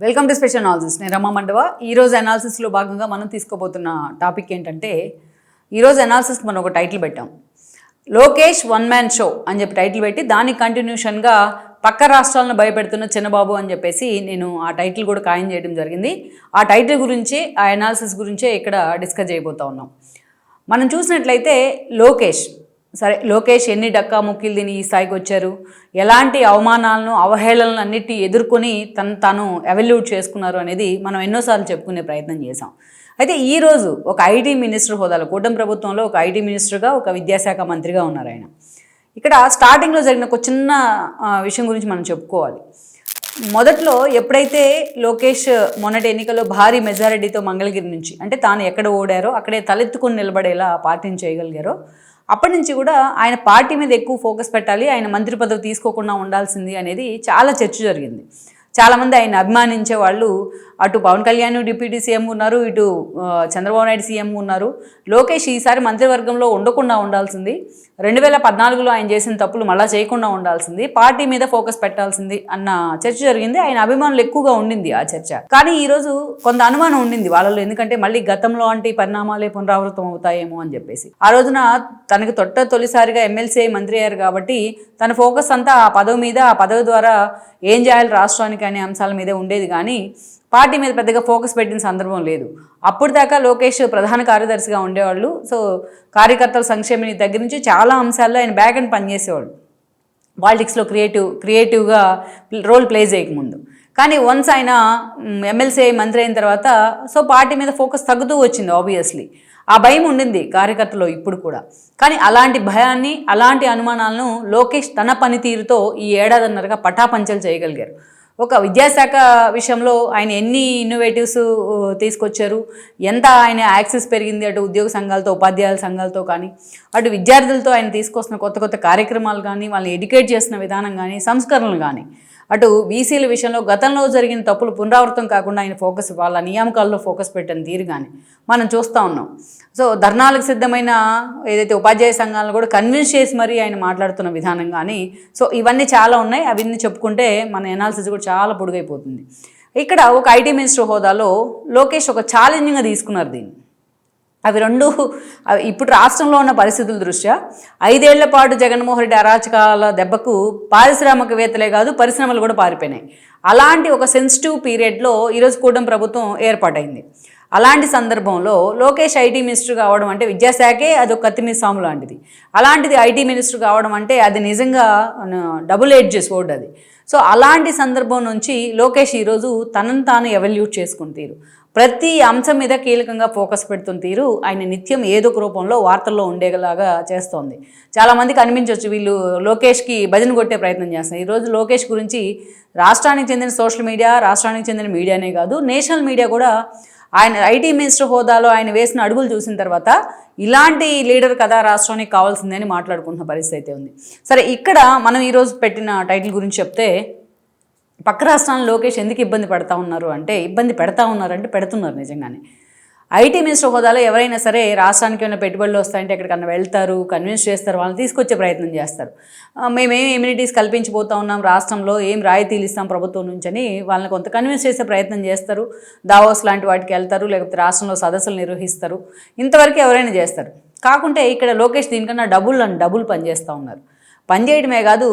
Welcome to special analysis నేను రమా మండవ. ఈరోజు అనాలిసిస్లో భాగంగా మనం తీసుకోబోతున్న టాపిక్ ఏంటంటే ఈరోజు అనాలిసిస్కి మనం ఒక టైటిల్ పెట్టాం. లోకేష్ వన్ మ్యాన్ షో అని చెప్పి టైటిల్ పెట్టి దానికి కంటిన్యూషన్గా పక్క రాష్ట్రాలను భయపెడుతున్న చిన్నబాబు అని చెప్పేసి నేను ఆ టైటిల్ కూడా ఖాయం చేయడం జరిగింది. ఆ టైటిల్ గురించి ఆ అనాలిసిస్ గురించే ఇక్కడ డిస్కస్ చేయబోతా ఉన్నాం. మనం చూసినట్లయితే లోకేష్ సరే లోకేష్ ఎన్ని డక్కా ముక్కిలు తిని ఈ స్థాయికి వచ్చారు? ఎలాంటి అవమానాలను అవహేళనలు అన్నిటి ఎదుర్కొని తను తాను ఎవల్యూట్ చేసుకున్నారు అనేది మనం ఎన్నోసార్లు చెప్పుకునే ప్రయత్నం చేశాం. అయితే ఈరోజు ఒక ఐటీ మినిస్టర్ హోదాలో కూటమి ప్రభుత్వంలో ఒక ఐటీ మినిస్టర్గా ఒక విద్యాశాఖ మంత్రిగా ఉన్నారు ఆయన. ఇక్కడ స్టార్టింగ్లో జరిగిన ఒక చిన్న విషయం గురించి మనం చెప్పుకోవాలి. మొదట్లో ఎప్పుడైతే లోకేష్ మొన్నటి ఎన్నికల్లో భారీ మెజారిటీతో మంగళగిరి నుంచి అంటే తాను ఎక్కడ ఓడారో అక్కడే తలెత్తుకొని నిలబడేలా పార్టీని చేయగలిగారో అప్పటి నుంచి కూడా ఆయన పార్టీ మీద ఎక్కువ ఫోకస్ పెట్టాలి ఆయన మంత్రి పదవి తీసుకోకుండా ఉండాల్సింది అనేది చాలా చర్చ జరిగింది. చాలామంది ఆయన అభిమానించే వాళ్ళు అటు పవన్ కళ్యాణ్ డిప్యూటీ సీఎం ఉన్నారు ఇటు చంద్రబాబు నాయుడు సీఎం ఉన్నారు. లోకేష్ ఈసారి మంత్రివర్గంలో ఉండకుండా ఉండాల్సింది. రెండు వేల పద్నాలుగులో ఆయన చేసిన తప్పులు మళ్ళా చేయకుండా ఉండాల్సింది. పార్టీ మీద ఫోకస్ పెట్టాల్సింది అన్న చర్చ జరిగింది. ఆయన అభిమానులు ఎక్కువగా ఉండింది ఆ చర్చ. కానీ ఈరోజు కొంత అనుమానం ఉండింది వాళ్ళలో. ఎందుకంటే మళ్ళీ గతంలో వంటి పరిణామాలే పునరావృతం అవుతాయేమో అని చెప్పేసి. ఆ రోజున తనకు తొట్ట తొలిసారిగా ఎమ్మెల్సీ మంత్రి అయ్యారు కాబట్టి తన ఫోకస్ అంతా ఆ పదవి మీద ఆ పదవి ద్వారా ఏం చేయాలి రాష్ట్రానికి అనే అంశాల మీదే ఉండేది. కానీ పార్టీ మీద పెద్దగా ఫోకస్ పెట్టిన సందర్భం లేదు. అప్పుడు దాకా లోకేష్ ప్రధాన కార్యదర్శిగా ఉండేవాళ్ళు. సో కార్యకర్తల సంక్షేమని దగ్గర నుంచి చాలా అంశాల్లో ఆయన బ్యాక్ అండ్ పనిచేసేవాళ్ళు. పాలిటిక్స్లో క్రియేటివ్ క్రియేటివ్గా రోల్ ప్లే చేయకముందు. కానీ వన్స్ ఆయన ఎమ్మెల్సీ మంత్రి అయిన తర్వాత సో పార్టీ మీద ఫోకస్ తగ్గుతూ వచ్చింది ఆబ్వియస్లీ ఆ భయం ఉండింది కార్యకర్తలో ఇప్పుడు కూడా. కానీ అలాంటి భయాన్ని అలాంటి అనుమానాలను లోకేష్ తన పనితీరుతో ఈ ఏడాదిన్నరగా పటాపంచలు చేయగలిగారు. ఒక విద్యాశాఖ విషయంలో ఆయన ఎన్ని ఇన్నోవేటివ్స్ తీసుకొచ్చారు? ఎంత ఆయన యాక్సెస్ పెరిగింది? అటు ఉద్యోగ సంఘాలతో ఉపాధ్యాయుల సంఘాలతో కానీ అటు విద్యార్థులతో ఆయన తీసుకొస్తున్న కొత్త కొత్త కార్యక్రమాలు కానీ వాళ్ళని ఎడ్యుకేట్ చేసిన విధానం కానీ సంస్కరణలు కానీ అటు బీసీల విషయంలో గతంలో జరిగిన తప్పులు పునరావృతం కాకుండా ఆయన ఫోకస్ వాళ్ళ నియామకాల్లో ఫోకస్ పెట్టిన తీరు కానీ మనం చూస్తూ ఉన్నాం. సో ధర్నాలకు సిద్ధమైన ఏదైతే ఉపాధ్యాయ సంఘాలను కూడా కన్విన్స్ చేసి మరీ ఆయన మాట్లాడుతున్న విధానం కానీ సో ఇవన్నీ చాలా ఉన్నాయి. అవన్నీ చెప్పుకుంటే మన ఎనాలిసిస్ కూడా చాలా పొడుగైపోతుంది. ఇక్కడ ఒక ఐటీ మినిస్టర్ హోదాలో లోకేష్ ఒక ఛాలెంజింగ్గా తీసుకున్నారు దీన్ని. అవి రెండు అవి ఇప్పుడు రాష్ట్రంలో ఉన్న పరిస్థితుల దృష్ట్యా ఐదేళ్ళ పాటు జగన్మోహన్ రెడ్డి అరాచకాల దెబ్బకు పారిశ్రామికవేత్తలే కాదు పరిశ్రమలు కూడా పారిపోయినాయి. అలాంటి ఒక సెన్సిటివ్ పీరియడ్లో ఈరోజు కూటమి ప్రభుత్వం ఏర్పాటైంది. అలాంటి సందర్భంలో లోకేష్ ఐటీ మినిస్టర్ కావడం అంటే విద్యాశాఖే అది ఒక కత్తిమీ సాము లాంటిది. అలాంటిది ఐటీ మినిస్టర్ కావడం అంటే అది నిజంగా డబుల్ ఎడ్జెస్ స్వోర్డ్ అది. సో అలాంటి సందర్భం నుంచి లోకేష్ ఈరోజు తనను తాను ఎవల్యూట్ చేసుకుని తీరు. ప్రతి అంశం మీద కీలకంగా ఫోకస్ పెడుతున్న తీరు. ఆయన నిత్యం ఏదో ఒక రూపంలో వార్తల్లో ఉండేలాగా చేస్తోంది. చాలామందికి అనిపించవచ్చు వీళ్ళు లోకేష్కి భజన కొట్టే ప్రయత్నం చేస్తున్నారు. ఈరోజు లోకేష్ గురించి రాష్ట్రానికి చెందిన సోషల్ మీడియా రాష్ట్రానికి చెందిన మీడియానే కాదు నేషనల్ మీడియా కూడా ఆయన ఐటీ మినిస్టర్ హోదాలో ఆయన వేసిన అడుగులు చూసిన తర్వాత ఇలాంటి లీడర్ కదా రాష్ట్రానికి కావాల్సిందని మాట్లాడుకుంటున్న పరిస్థితి అయితే ఉంది. సరే ఇక్కడ మనం ఈరోజు పెట్టిన టైటిల్ గురించి చెప్తే పక్క రాష్ట్రాలను లోకేష్ ఎందుకు ఇబ్బంది పెడతా ఉన్నారు అంటే ఇబ్బంది పెడతా ఉన్నారు అంటే పెడుతున్నారు నిజంగానే. ఐటీ మినిస్టర్ హోదాలో ఎవరైనా సరే రాష్ట్రానికి ఏమైనా పెట్టుబడులు వస్తాయంటే ఎక్కడికన్నా వెళ్తారు కన్విన్స్ చేస్తారు వాళ్ళని తీసుకొచ్చే ప్రయత్నం చేస్తారు. మేమేం ఇమ్యూనిటీస్ కల్పించిపోతా ఉన్నాం రాష్ట్రంలో ఏం రాయితీలు ఇస్తాం ప్రభుత్వం నుంచి అని వాళ్ళని కొంత కన్విన్స్ చేసే ప్రయత్నం చేస్తారు. దావోస్ లాంటి వాటికి వెళ్తారు లేకపోతే రాష్ట్రంలో సదస్సులు నిర్వహిస్తారు. ఇంతవరకు ఎవరైనా చేస్తారు. కాకుంటే ఇక్కడ లోకేష్ దీనికన్నా డబుల్ అండ్ డబుల్ పనిచేస్తూ ఉన్నారు. పనిచేయడమే కాదు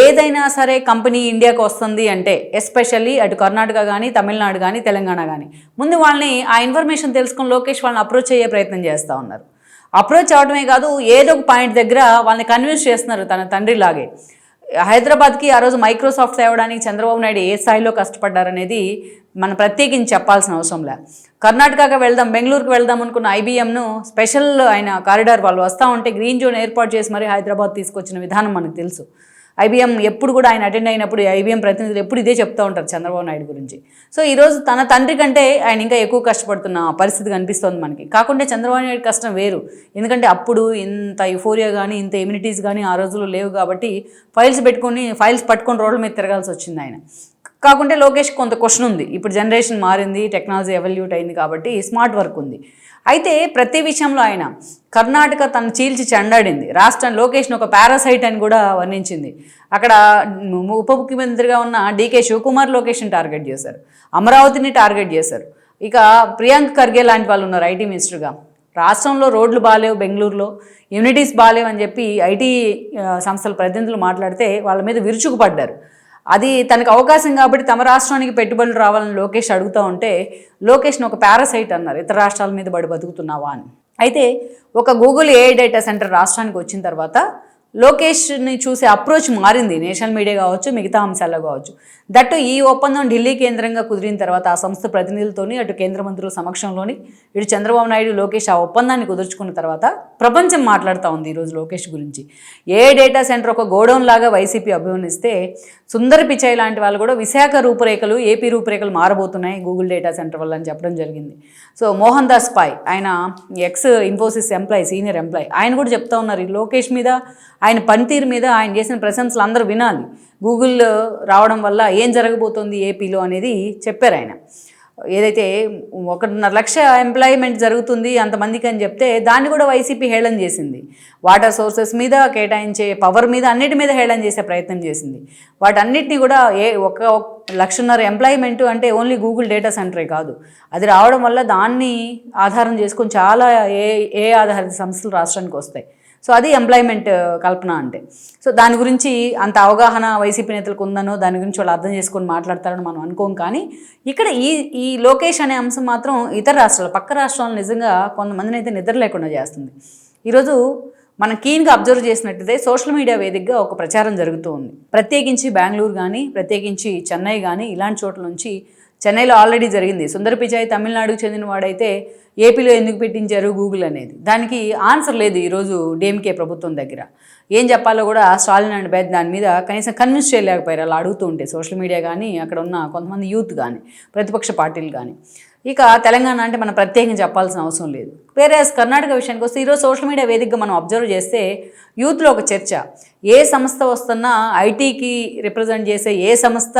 ఏదైనా సరే కంపెనీ ఇండియాకి వస్తుంది అంటే ఎస్పెషల్లీ అటు కర్ణాటక కానీ తమిళనాడు కానీ తెలంగాణ కానీ ముందు వాళ్ళని ఆ ఇన్ఫర్మేషన్ తెలుసుకుని లోకేష్ వాళ్ళని అప్రోచ్ అయ్యే ప్రయత్నం చేస్తూ ఉన్నారు. అప్రోచ్ అవడమే కాదు ఏదో ఒక పాయింట్ దగ్గర వాళ్ళని కన్విన్స్ చేస్తున్నారు తన తండ్రిలాగే. హైదరాబాద్కి ఆ రోజు మైక్రోసాఫ్ట్ తేవడానికి చంద్రబాబు నాయుడు ఏ స్థాయిలో కష్టపడ్డారనేది మనం ప్రత్యేకించి చెప్పాల్సిన అవసరం లే. కర్ణాటకకి వెళ్దాం బెంగళూరుకి వెళ్దాం అనుకున్న ఐబీఎంను స్పెషల్ ఆయన కారిడార్ వాళ్ళు వస్తూ ఉంటే గ్రీన్ జోన్ ఏర్పాటు చేసి మరి హైదరాబాద్ తీసుకొచ్చిన విధానం మనకు తెలుసు. ఐబీఎం ఎప్పుడు కూడా ఆయన అటెండ్ అయినప్పుడు ఐబీఎం ప్రతినిధులు ఎప్పుడు ఇదే చెప్తూ ఉంటారు చంద్రబాబు నాయుడు గురించి. సో ఈరోజు తన తండ్రి కంటే ఆయన ఇంకా ఎక్కువ కష్టపడుతున్న పరిస్థితి కనిపిస్తోంది మనకి. కాకుండా చంద్రబాబు నాయుడు కష్టం వేరు. ఎందుకంటే అప్పుడు ఇంత యుఫోరియా కానీ ఇంత ఇమ్యూనిటీస్ కానీ ఆ రోజుల్లో లేవు కాబట్టి ఫైల్స్ పెట్టుకొని ఫైల్స్ పట్టుకొని రోడ్ల మీద తిరగాల్సి వచ్చింది ఆయన. కాకుంటే లోకేష్ కొంత క్వశ్చన్ ఉంది. ఇప్పుడు జనరేషన్ మారింది టెక్నాలజీ ఎవల్యూట్ అయింది కాబట్టి స్మార్ట్ వర్క్ ఉంది. అయితే ప్రతి విషయంలో ఆయన కర్ణాటక తను చీల్చి చెండాడింది. రాష్ట్రం లోకేష్ను ఒక పారాసైట్ అని కూడా వర్ణించింది. అక్కడ ఉప ముఖ్యమంత్రిగా ఉన్న డీకే శివకుమార్ లోకేష్ని టార్గెట్ చేశారు. అమరావతిని టార్గెట్ చేశారు. ఇక ప్రియాంక్ ఖర్గే లాంటి వాళ్ళు ఉన్నారు ఐటీ మినిస్టర్గా. రాష్ట్రంలో రోడ్లు బాగాలేవు బెంగళూరులో. యూనిటీస్ బాగాలేవు అని చెప్పి ఐటీ సంస్థల ప్రతినిధులు మాట్లాడితే వాళ్ళ మీద విరుచుకుపడ్డారు. అది తనకు అవకాశం కాబట్టి తమ రాష్ట్రానికి పెట్టుబడులు రావాలని లోకేష్ అడుగుతూ ఉంటే లోకేష్ని ఒక పారాసైట్ అన్నారు ఇతర రాష్ట్రాల మీద బడి బతుకుతున్నావా అని. అయితే ఒక గూగుల్ ఏఐ డేటా సెంటర్ రాష్ట్రానికి వచ్చిన తర్వాత లోకేష్ని చూసే అప్రోచ్ మారింది. నేషనల్ మీడియా కావచ్చు మిగతా అంశాల్లో కావచ్చు. దట్టు ఈ ఒప్పందం ఢిల్లీ కేంద్రంగా కుదిరిన తర్వాత ఆ సంస్థ ప్రతినిధులతోని అటు కేంద్ర మంత్రుల సమక్షంలోని ఇటు చంద్రబాబు నాయుడు లోకేష్ ఆ ఒప్పందాన్ని కుదుర్చుకున్న తర్వాత ప్రపంచం మాట్లాడుతూ ఉంది ఈరోజు లోకేష్ గురించి. ఏ డేటా సెంటర్ ఒక గోడౌన్ లాగా వైసీపీ అభివర్ణిస్తే సుందర్ పిచాయి లాంటి వాళ్ళు కూడా విశాఖ రూపురేఖలు ఏపీ రూపురేఖలు మారబోతున్నాయి గూగుల్ డేటా సెంటర్ వల్ల అని చెప్పడం జరిగింది. సో మోహన్ దాస్ పాయ్ ఆయన ex Infosys employee senior employee ఆయన కూడా చెప్తా ఉన్నారు ఈ లోకేష్ మీద ఆయన పనితీరు మీద ఆయన చేసిన ప్రశంసలు అందరూ వినాలి. గూగుల్లో రావడం వల్ల ఏం జరగబోతోంది ఏపీలో అనేది చెప్పారు ఆయన. ఏదైతే ఒకటిన్నర లక్ష ఎంప్లాయ్మెంట్ జరుగుతుంది అంతమందికి అని చెప్తే దాన్ని కూడా వైసీపీ హేళన చేసింది. వాటర్ సోర్సెస్ మీద కేటాయించే పవర్ మీద అన్నిటి మీద హేళన చేసే ప్రయత్నం చేసింది. వాటన్నిటిని కూడా ఏ ఒక లక్షన్నర ఎంప్లాయ్మెంట్ అంటే ఓన్లీ గూగుల్ డేటా సెంటరే కాదు. అది రావడం వల్ల దాన్ని ఆధారం చేసుకొని చాలా ఏ ఏ ఆధారిత సంస్థలు రాష్ట్రానికి వస్తాయి. సో అది ఎంప్లాయ్మెంట్ కల్పన అంటే. సో దాని గురించి అంత అవగాహన వైసీపీ నేతలకు ఉందనో దాని గురించి వాళ్ళు అర్థం చేసుకొని మాట్లాడతారని మనం అనుకోం. కానీ ఇక్కడ ఈ ఈ లోకేష్ అనే అంశం మాత్రం ఇతర రాష్ట్రాలు పక్క రాష్ట్రాలు నిజంగా కొంతమందిని అయితే నిద్ర లేకుండా చేస్తుంది. ఈరోజు మనం కీన్గా అబ్జర్వ్ చేసినట్టయితే సోషల్ మీడియా వేదికగా ఒక ప్రచారం జరుగుతూ ఉంది. ప్రత్యేకించి బెంగళూరు కానీ ప్రత్యేకించి చెన్నై కానీ ఇలాంటి చోట్ల నుంచి చెన్నైలో ఆల్రెడీ జరిగింది. సుందర పిచాయ్ తమిళనాడుకు చెందినవాడైతే ఏపీలో ఎందుకు పెట్టించారు గూగుల్ అనేది. దానికి ఆన్సర్ లేదు ఈరోజు డిఎంకే ప్రభుత్వం దగ్గర. ఏం చెప్పాలో కూడా స్టాలిన్ అండ్ బెత్ దాని మీద కనీసం కన్విన్స్ చేయలేకపోయారు. అలా అడుగుతూ ఉంటే సోషల్ మీడియా కానీ అక్కడ ఉన్న కొంతమంది యూత్ కానీ ప్రతిపక్ష పార్టీలు కానీ ఇక తెలంగాణ అంటే మనం ప్రత్యేకంగా చెప్పాల్సిన అవసరం లేదు. వేరే కర్ణాటక విషయానికి వస్తే ఈరోజు సోషల్ మీడియా వేదికగా మనం అబ్జర్వ్ చేస్తే యూత్లో ఒక చర్చ. ఏ సంస్థ వస్తున్నా ఐటీకి రిప్రజెంట్ చేసే ఏ సంస్థ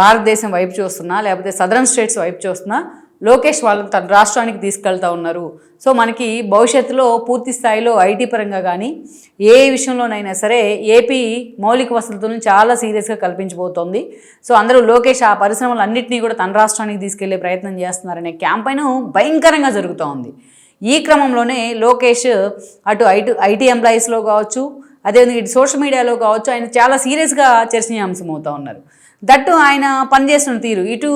భారతదేశం వైపు చూస్తున్నా లేకపోతే సదరన్ స్టేట్స్ వైపు చూస్తున్నా లోకేష్ వాళ్ళని తన రాష్ట్రానికి తీసుకెళ్తా ఉన్నారు. సో మనకి భవిష్యత్తులో పూర్తి స్థాయిలో ఐటీ పరంగా కానీ ఏ విషయంలోనైనా సరే ఏపీ మౌలిక వసతులను చాలా సీరియస్గా కల్పించబోతోంది. సో అందరూ లోకేష్ ఆ పరిశ్రమలు అన్నింటినీ కూడా తన రాష్ట్రానికి తీసుకెళ్ళే ప్రయత్నం చేస్తున్నారనే క్యాంపైన్ భయంకరంగా జరుగుతూ ఉంది. ఈ క్రమంలోనే లోకేష్ అటు ఐటీ ఐటీ ఎంప్లాయీస్లో కావచ్చు అదేవిధంగా ఇటు సోషల్ మీడియాలో కావచ్చు ఆయన చాలా సీరియస్గా చర్చనీయాంశం అవుతూ ఉన్నారు. దట్టు ఆయన పనిచేస్తున్న తీరు. ఇటు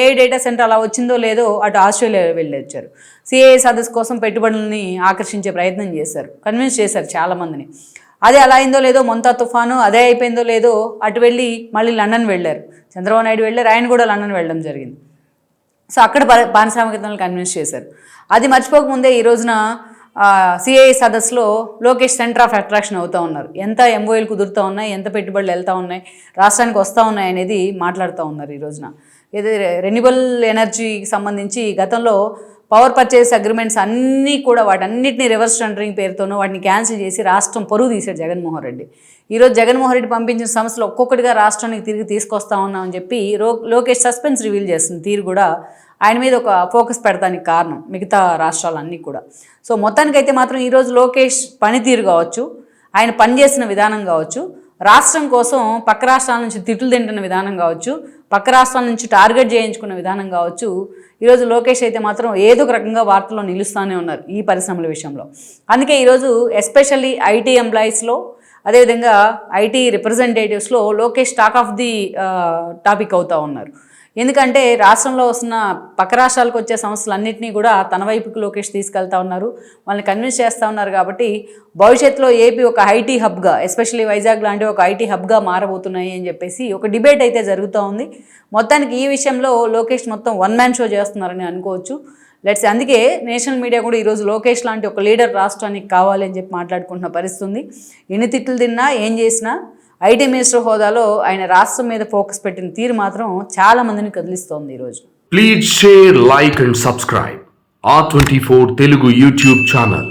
ఏ డేటా సెంటర్ అలా వచ్చిందో లేదో అటు ఆస్ట్రేలియా వెళ్ళి వచ్చారు. సిఏ సదస్సు కోసం పెట్టుబడులని ఆకర్షించే ప్రయత్నం చేశారు. కన్విన్స్ చేశారు చాలామందిని. అదే అలా అయిందో లేదో మొంతా తుఫాను అదే అయిపోయిందో లేదో అటు వెళ్ళి మళ్ళీ లండన్ వెళ్ళారు. చంద్రబాబు నాయుడు వెళ్ళారు ఆయన కూడా లండన్ వెళ్ళడం జరిగింది. సో అక్కడ పారిశ్రామికతలను కన్విన్స్ చేశారు. అది మర్చిపోకముందే ఈ రోజున సిఐ సదస్సులో లోకేష్ సెంటర్ ఆఫ్ అట్రాక్షన్ అవుతూ ఉన్నారు. ఎంత ఎంఓఎల్ కుదురుతూ ఉన్నాయి ఎంత పెట్టుబడులు వెళ్తూ ఉన్నాయి రాష్ట్రానికి వస్తూ ఉన్నాయి అనేది మాట్లాడుతూ ఉన్నారు ఈ రోజున. ఏదో రెన్యూబుల్ ఎనర్జీకి సంబంధించి గతంలో పవర్ పర్చేస్ అగ్రిమెంట్స్ అన్నీ కూడా వాటన్నిటిని రివర్స్ టెండరింగ్ పేరుతోనూ వాటిని క్యాన్సిల్ చేసి రాష్ట్రం పరువు తీశాడు జగన్మోహన్ రెడ్డి. ఈరోజు జగన్మోహన్ రెడ్డి పంపించిన సంస్థలు ఒక్కొక్కటిగా రాష్ట్రానికి తిరిగి తీసుకొస్తా ఉన్నామని చెప్పి లోకేష్ సస్పెన్స్ రివీల్ చేస్తుంది. తీరు కూడా ఆయన మీద ఒక ఫోకస్ పెడతానికి కారణం మిగతా రాష్ట్రాలన్నీ కూడా. సో మొత్తానికైతే మాత్రం ఈరోజు లోకేష్ పనితీరు కావచ్చు ఆయన పనిచేసిన విధానం కావచ్చు రాష్ట్రం కోసం పక్క రాష్ట్రాల నుంచి తిట్లు తింటున్న విధానం కావచ్చు పక్క రాష్ట్రాల నుంచి టార్గెట్ చేయించుకున్న విధానం కావచ్చు ఈరోజు లోకేష్ అయితే మాత్రం ఏదో ఒక రకంగా వార్తల్లో నిలుస్తూనే ఉన్నారు ఈ పరిశ్రమల విషయంలో. అందుకే ఈరోజు ఎస్పెషల్లీ ఐటీ ఎంప్లాయీస్లో అదేవిధంగా IT రిప్రజెంటేటివ్స్లో Lokesh talk of the topic అవుతూ ఉన్నారు. ఎందుకంటే రాష్ట్రంలో వస్తున్న పక్క రాష్ట్రాలకు వచ్చే సమస్యలన్నింటినీ కూడా తన వైపుకి లోకేష్ తీసుకెళ్తా ఉన్నారు. వాళ్ళని కన్విన్స్ చేస్తూ ఉన్నారు కాబట్టి భవిష్యత్తులో ఏపీ ఒక ఐటీ హబ్గా ఎస్పెషల్లీ వైజాగ్ లాంటి ఒక ఐటీ హబ్గా మారబోతున్నాయి అని చెప్పేసి ఒక డిబేట్ అయితే జరుగుతూ ఉంది. మొత్తానికి ఈ విషయంలో లోకేష్ మొత్తం వన్ మ్యాన్ షో చేస్తున్నారని అనుకోవచ్చు. లెట్స్ అందుకే నేషనల్ మీడియా కూడా ఈరోజు లోకేష్ లాంటి ఒక లీడర్ రాష్ట్రానికి కావాలి అని చెప్పి మాట్లాడుకుంటున్న పరిస్థితుంది. ఎన్ని తిట్లు తిన్నా ఏం చేసినా ఐటీ మినిస్టర్ హోదాలో ఆయన రాష్ట్రం మీద ఫోకస్ పెట్టిన తీరు మాత్రం చాలా మందిని కదిలిస్తోంది ఈరోజు please share like and subscribe R twenty four Telugu YouTube channel